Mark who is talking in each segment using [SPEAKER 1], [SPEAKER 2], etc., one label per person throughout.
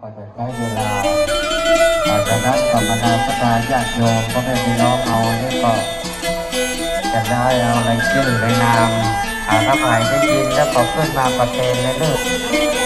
[SPEAKER 1] ก็จะใช้เวลาอาจจะนัดกับบรรดาพระนาญาติโยมก็ไม่พี่น้องเอานี่ก็จะได้เอาในชื่อในนามอาถ้าใครได้ยินแล้วก็ขึ้นมาประเทนเลยเลิก
[SPEAKER 2] ลูก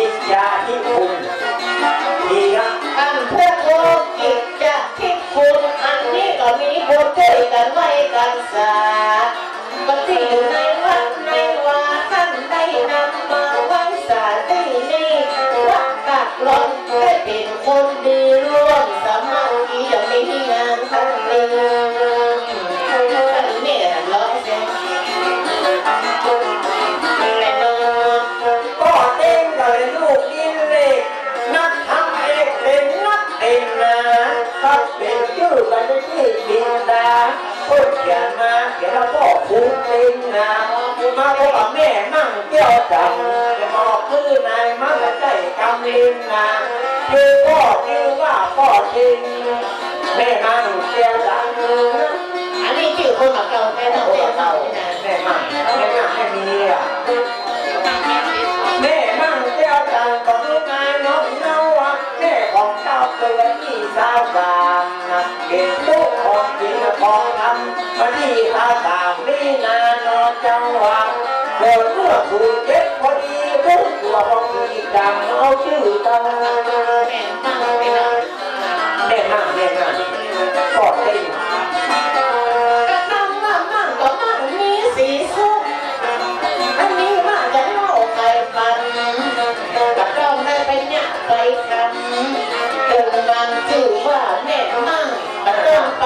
[SPEAKER 2] กิจ
[SPEAKER 3] ยาที่คุ
[SPEAKER 2] ณดีนะ
[SPEAKER 3] อันเพื่อโลกิจจะคิดคุณอันนี้ก็มีบทช่วยกันไว้กันสาก็ที่อยู่ในวัดในวาท่านได้นำมาไว้สาที่นี่วัดกักลนได้เป็นคน
[SPEAKER 2] ถ้าเป็นชื่อกันในที่บินดาพูดเขียนมาเขียนแล้วก็คุ้มเองนะมาพบกับแม่มั่งเกี่ยวจังจะบอกคือนายมั่งใจกำลินนะคือพ่อคือว่าพ่อจริงแม่มั่งเกี่ยวจัง
[SPEAKER 3] อันนี้ชื่อคนกับเราแค่เรียนเรา
[SPEAKER 2] แม่มั่งแม่มั่งให้มีอะ เจ้าเกิดที่สาวสามนะเก็บลูกของกินของทำมาที่สาวสามนี่นานอนจังหวะเกิดเมื่อถูกเจ็บพอดีรู้ตัวพอดีจังเอาชื่อตั้ง
[SPEAKER 3] แม่ตั้งเป็นอะไร
[SPEAKER 2] แม่มั่งแม่มั่งกอดเต้น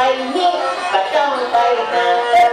[SPEAKER 3] ต้องไปนี่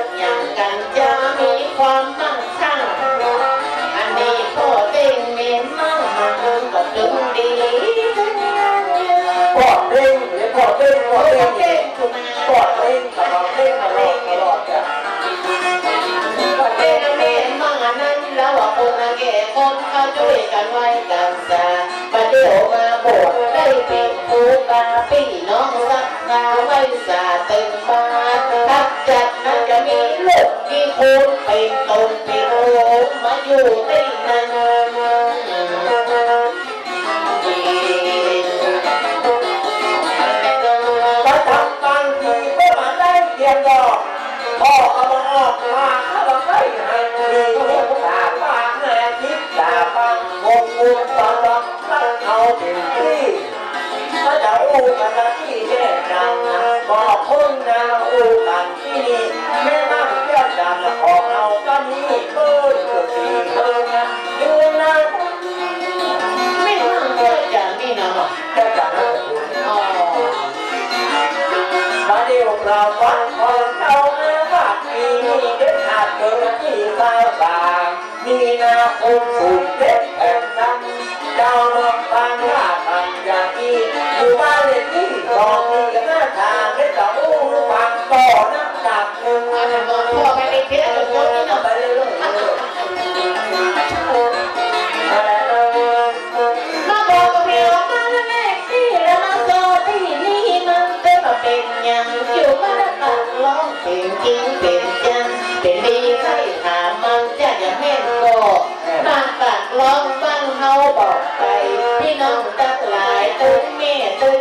[SPEAKER 3] นนะที่
[SPEAKER 2] แย่จังนะบอกคนนะอู้กันที่นี่แม่นั่งเที่ยวจันะของเอาก็นี้เอ้ยเกิดสีเธอนะอยืนนะ
[SPEAKER 3] ไม่มั่งก็จะมีนะหรอก
[SPEAKER 2] เจ้าจันนะคุณ
[SPEAKER 3] อ๋อ
[SPEAKER 2] มาเดียวเราวัดของเราอาว่ามีเด็กขาดเกินที่สาวสามมีนาคมสูงเด็กแผ่นน้ำเจ้าเมืองบา ยังอยู่บ้านตัก
[SPEAKER 3] ร้
[SPEAKER 2] อ
[SPEAKER 3] งเป็นจริงเป็นจังเป็นดีใครถามมันจะย่งแม่ก็บ้านตักร้องบ้านเฮาบอกไป พี่น้องตักหลายตุ้งแม่
[SPEAKER 2] ตุ้ง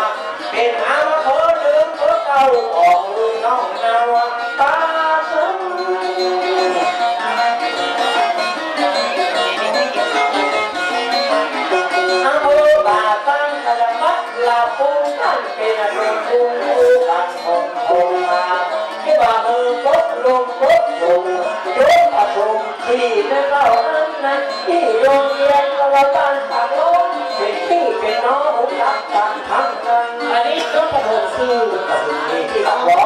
[SPEAKER 3] ที่เรื่องเล่านั้นนะ
[SPEAKER 2] ที่โรงเรียนเราบ้านต่างโน้นเป็นพี่เป็นน้องผมรักกันทั้งนั้น
[SPEAKER 3] อันนี้ก็ะโดดซื้อกับ
[SPEAKER 2] คุ
[SPEAKER 3] ณ
[SPEAKER 2] ที่ตั
[SPEAKER 3] กร้อ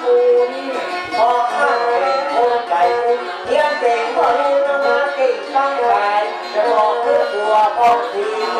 [SPEAKER 3] คูนบอกข้าเล
[SPEAKER 2] ส่เทียนเต็งบ่
[SPEAKER 3] เน
[SPEAKER 2] มาเก่งตั้งใจจะบอกเพื่อตัวพ่อที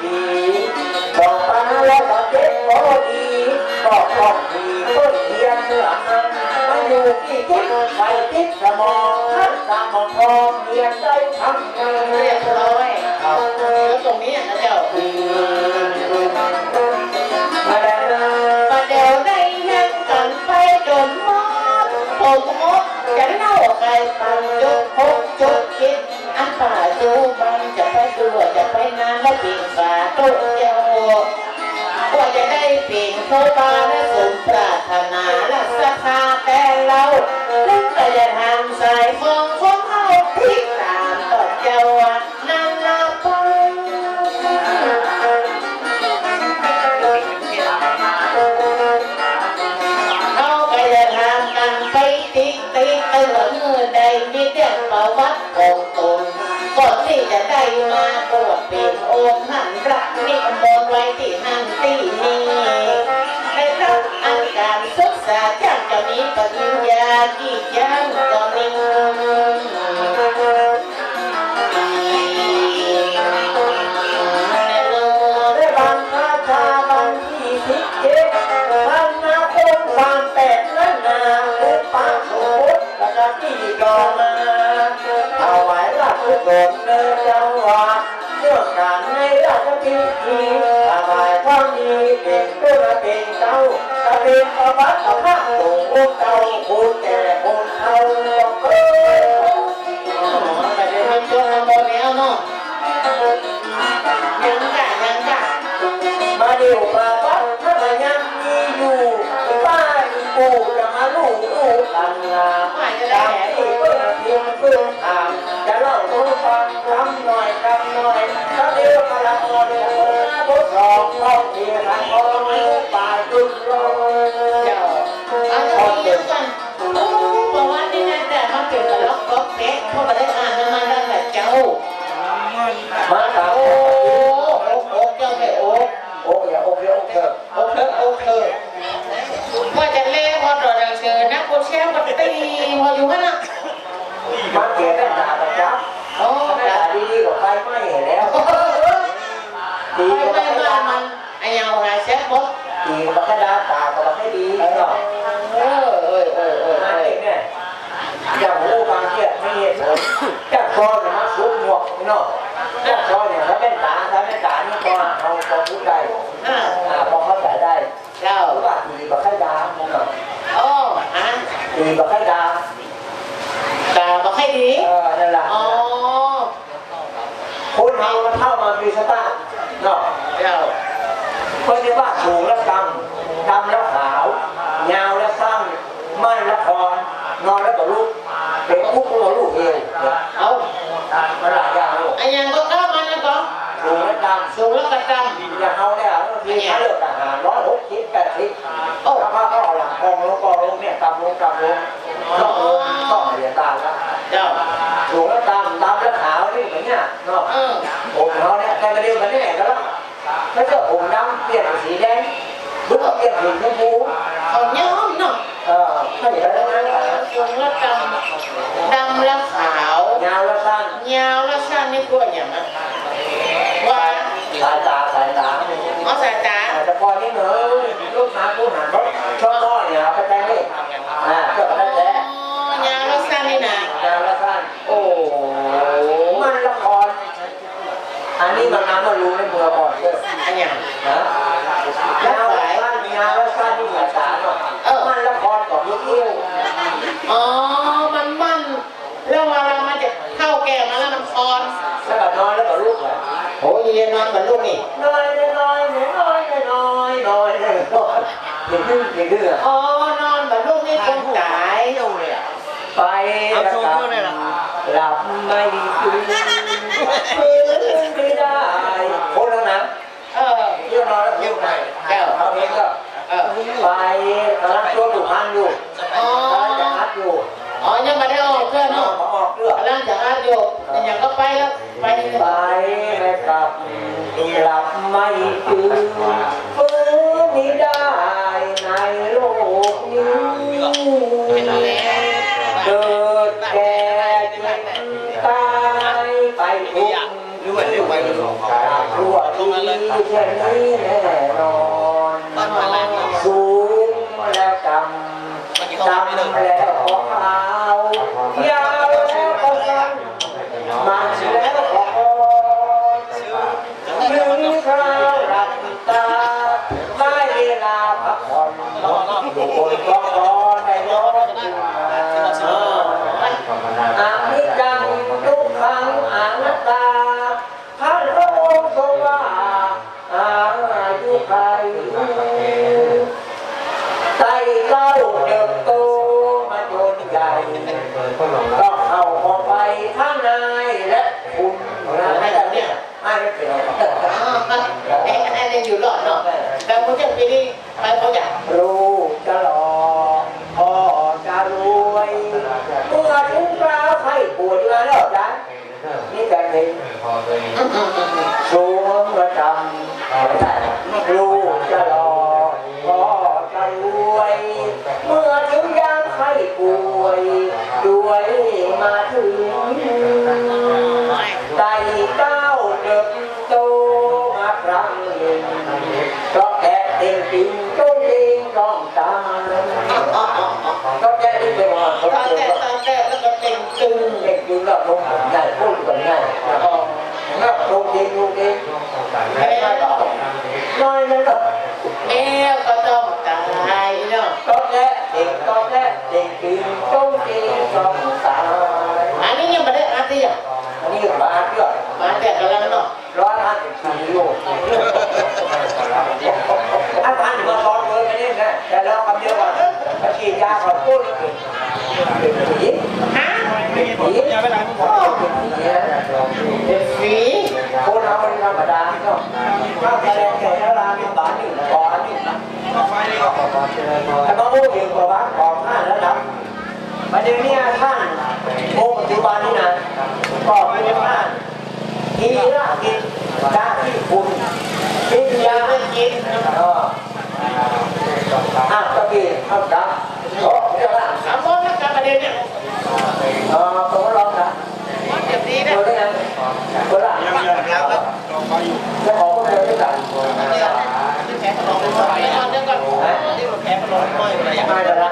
[SPEAKER 3] ทีบอกาแล้
[SPEAKER 2] วก็เจ็บอดีต้องดีตเทียนเนื้อมัอยู่ที่ทิศไปทิศสมองทัศมองทอเรียนได้ทำงาน
[SPEAKER 3] เรียบร้อย
[SPEAKER 2] ครับ
[SPEAKER 3] แลวตรงนี้นะเจ้า
[SPEAKER 2] มา
[SPEAKER 3] เดายได้ยังกันไปจนมอดผมมดจะเน่าไปปันจนพบจนคิดอันป่าดูมันจะไปดูจะไปนานและปิ่งไป ตุกเจ้าว่าจะได้ปีนเข้าบ้านและสมปรารถนาและศรัทธา ที่จะได้มาบวชเป็นองค์หันรักนิมนต์ไว้ที่หันที่นี้ได้รับอันการศึกษาจากจะมีปริญญากี่ยังก็มีแน่นอน
[SPEAKER 2] ได้บางพระชาบางที่สิบเจ็ดพันาคงความแปดล้านนาอุปาสมบทแล้วก็ที่รอมาายราชกุศลเนื้อจังหวะเรื่องการในราชพิธีถวายความดีเป็นตัวเป็นเจ้าตะเป็นประวัติพระสงฆ์องค์เก่าคนแก่คนเฒ่าเอ้ย
[SPEAKER 3] อ๋อแต่เดี๋ยวมันช่วงโมเดลเนาะยังกะยังกะ
[SPEAKER 2] มาเดี๋ยวประวัติถ้ามันยังมีอยู่ป้าอีกูจะมาลูกลูกกันลา
[SPEAKER 3] ว่าจะได้
[SPEAKER 2] จำ
[SPEAKER 3] แห
[SPEAKER 2] ที่เพื่อนเพื่อน เดียวมาละอ่อนจะเมื่อทดสอบต้องเพียงทางพอไม่ป่าจุ
[SPEAKER 3] โละดีกว่า
[SPEAKER 2] แค่ดาตาบอกให้
[SPEAKER 3] ดี
[SPEAKER 2] เออนั่นแหละ
[SPEAKER 3] อ๋อ
[SPEAKER 2] คนเรามันเข้ามามีสตาร์เนาะ
[SPEAKER 3] เจ้า
[SPEAKER 2] คนที่ว่าสูงและดำดำและขาวยาวและสั้นมั่นและคอนนอนแล้วก็ลุกเป็นคุกแล้วลูกเอว
[SPEAKER 3] เอา
[SPEAKER 2] มันหลายอย่างลูก
[SPEAKER 3] ไอ้ยังก็ก้าวมันนะก็
[SPEAKER 2] สูงและดำ
[SPEAKER 3] สูงแล้วก็ด
[SPEAKER 2] อย่างเขาเนี่ยบางทีเขาเลือกทหารร้อยหกสิบแปด สิบำ
[SPEAKER 3] โอ้
[SPEAKER 2] ถ้าเขาเอาหลังกองลงกองลงเนี่ยตามลงตามลงต้องลงต้องเหรียญตามแล้ว
[SPEAKER 3] เจ้า
[SPEAKER 2] สูงแล้วดำดำแล้วขาวนี่เหมือนเนี่ยเนาะ
[SPEAKER 3] เออ
[SPEAKER 2] ผมเขาเนี่ยใครมาเดียวกันนี่แหละก็แล้วถ้าเกิดผมดำเปลี่ยนเป็นสีแดงลุกเปลี่ยนเป็นชมพู
[SPEAKER 3] เขาย้อมเนาะ
[SPEAKER 2] เออไม่เห็นแล้วนะ
[SPEAKER 3] สูงแล้วดำดำแล้วขาวยา
[SPEAKER 2] วแล้วสั้น
[SPEAKER 3] ยาวแล้วสั้นนี่กลัวอย่างนั้นว่า
[SPEAKER 2] ลูกหาผู้หารชอบน้อยเนี่ยเขาใจเลขอ่าเจ้าก็ได้แต่
[SPEAKER 3] ยาวแล้วสั้นนี่นะ
[SPEAKER 2] ยาวแล้วสั้น
[SPEAKER 3] โอ้
[SPEAKER 2] มันละคร อันนี้มันน้ำมารู้ในเมืองก่อนเด้อ
[SPEAKER 3] อันยัง
[SPEAKER 2] นะยาวและสั้นยาวและสั้นที่ภาษาเนาะมันละครกับลูกเอี้ยว
[SPEAKER 3] อ๋อ มันมันแล้วเวลามันจะเข้าแก่มาแล้วมันคอน
[SPEAKER 2] แล้วก็นอนแล้วก็ลูกเลย
[SPEAKER 3] โอ้ยเย็นนอนกับลูกนี่
[SPEAKER 2] น้อยน้อยน้อยน้อยน้ อยน้อยน้อยอย่างดื้ออย่างดื้อ
[SPEAKER 3] อ๋อนอนกับลูกนี่คงตาย
[SPEAKER 2] ไปแล้วก็หลับไม่ตื่นฟื้นไม่ได้โคตรแล้วนะ
[SPEAKER 3] เออ
[SPEAKER 2] เยี่ยมนอนแล้วเยี่ยมไหน
[SPEAKER 3] แก้ว
[SPEAKER 2] เขาเองก็
[SPEAKER 3] เออ
[SPEAKER 2] ไปกำลังตัวถูกพันอยู่
[SPEAKER 3] อ๋อกำ
[SPEAKER 2] ลังจะฮัดอยู่
[SPEAKER 3] อ๋อยังไม่ได้ออกเพื่อน
[SPEAKER 2] นอ
[SPEAKER 3] เนาะ
[SPEAKER 2] นมาออกเลือด
[SPEAKER 3] กำลังจะอาดอยู่ยังก็ไปแล้วไปนี่
[SPEAKER 2] ไปไม่กลับหลับไม่ตื่นฟื้ นไม่ได้ในโลกนี้ เกิดแก่เจ็บตายไปทุกทั่วที่เช่นนี้แน่นอนสู่แล้วก็ขาวยาวแล้วก็สั้นมันแล้วก็ถึงคราวหลับตาได้เวลาพักผ่อนคนก็รอในรถขึ้นมาอานิจจังทุกขังอนัตตาท่านพระองค์ทรงว่าอายุใคร ไต่เต้าเดิมโตมาจนใหญ่ก็เข้าออกไปข้างในและคุณนะให้แบบเนี้ยให้ไม่เป็นไร
[SPEAKER 3] อ๋อ ไอ้ไอ้เนี่ยอยู่รอดเนาะแต่ผมจะไปนี่ไปเขาอยาก
[SPEAKER 2] รู้จะหล่อพ่อจะรวยเมื่อถึงคราวใครปวดมาแล้วจ้ะนี่การเพลงสูงประจำรู้จะหล่อพ่อจะรวย เมื่อถึงยามใครป่วยด้วย ก็แอบติงติงตุ้งติงร้องตาก็แค่ที่เป็นว่าเขา
[SPEAKER 3] ตอน
[SPEAKER 2] เจ
[SPEAKER 3] แต่
[SPEAKER 2] อ
[SPEAKER 3] ตอนแต่แล้วก็เต็งตึง
[SPEAKER 2] เด็กอยู่กับลงผมง่ายพูดกันง่ายแล้วก็แล้วลงเองลงเองไม่ได้กน้อยนั่นหรอก
[SPEAKER 3] แมวก็ต้องตายเนาะ
[SPEAKER 2] ก็แค่เด็กก็แค่เด็กติงตุ้งติงร้องตา
[SPEAKER 3] อันนี้ยังไม่ได้อาร์ตี้อะ
[SPEAKER 2] อันนี้มาเพื่อ
[SPEAKER 3] มาแต่กำลังเนาะ
[SPEAKER 2] ร้อยห้าสิบสี่โลอาจารย์มาสอนเลยไม่ได้นะ แต่เราคำเดียวว่าถ้าฉีดยาขอพูดเป็นผี
[SPEAKER 3] ฮะ
[SPEAKER 2] เป็นผีเป็นผี
[SPEAKER 3] เป็นฝี
[SPEAKER 2] คนเราเป็นธรรมดาเนาะถ้าแสดงแก่แล้วลามีบานนี่ก่อนนี่นะแต่ก็พูดถึงประวัติของท่าแล้วนะประเดี๋ยวนี้ท่านโอ้ปัจจุบันนี่นะก็เป็นท่านทีละกินยาที่คุณกินยา
[SPEAKER 3] ไม่กิน
[SPEAKER 2] เออ อะตะกี้ครับครับโอ้เดี๋ยวละ
[SPEAKER 3] สามคนแล้วกันประเด็นเนี่ย
[SPEAKER 2] เออผมวร้องนะ
[SPEAKER 3] เดี๋ยวนี้
[SPEAKER 2] ตั
[SPEAKER 3] นะ
[SPEAKER 2] วนี้นะตัวละแล้วของพวกเดียวด้วยกัน
[SPEAKER 3] แผลถลอกไปก่อนเดี๋ยวก่อนเดี๋ยวก่อนแผลถลอกไม่อะไรอย่าง
[SPEAKER 2] ไม่
[SPEAKER 3] เงี้ย
[SPEAKER 2] ละ